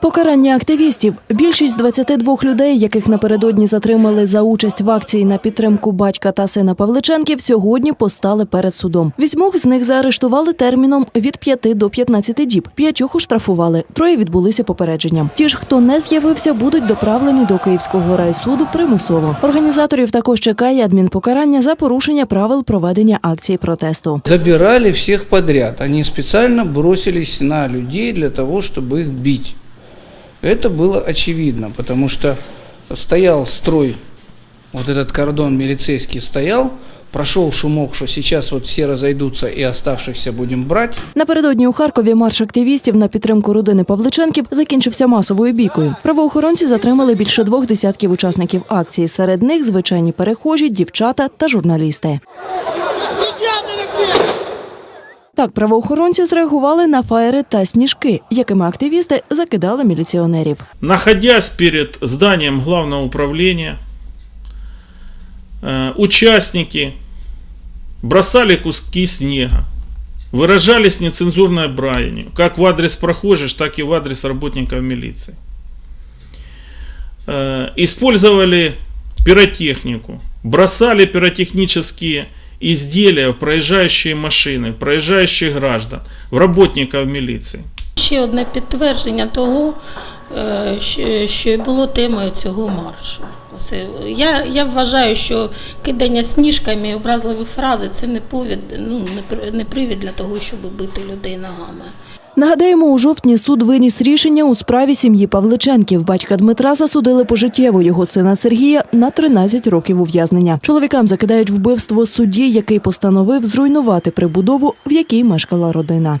Покарання активістів. Більшість з 22 людей, яких напередодні затримали за участь в акції на підтримку батька та сина Павличенків, сьогодні постали перед судом. Вісьмох з них заарештували терміном від 5 до 15 діб. П'ятьох оштрафували. Троє відбулися попередженням. Ті ж, хто не з'явився, будуть доправлені до Київського райсуду примусово. Організаторів також чекає адмінпокарання за порушення правил проведення акції протесту. Забирали всех подряд. Они специально бросились на людей для того, чтобы их бить. Это было очевидно, потому что стоял строй, вот этот кордон милицейский стоял, прошел шумок, что сейчас вот все разойдутся и оставшихся будем брать. Напередодні у Харкові марш активістів на підтримку родини Павличенків закінчився масовою бійкою. Правоохоронці затримали більше двох десятків учасників акції. Серед них звичайні перехожі, дівчата та журналісти. Так, правоохоронці зреагували на фаєри та сніжки, якими активісти закидали міліціонерів. находясь перед зданием главного управления, э, участники бросали куски снега, выражались нецензурной бранью, как в адрес прохожих, так и в адрес работников милиции. Э, Использовали пиротехнику, бросали пиротехнические изделия в проезжающие машины, в проезжающих граждан, в работников милиции. Ще одне підтвердження того, е, що- і було темою цього маршу. Я, я вважаю, що кидання сніжками і образливі фрази це не повід, ну, не привід для того, щоб бити людей ногами. Нагадаємо, у жовтні суд виніс рішення у справі сім'ї Павличенків. Батька Дмитра засудили пожиттєво його сина Сергія на 13 років ув'язнення. Чоловікам закидають вбивство судді, який постановив зруйнувати прибудову, в якій мешкала родина.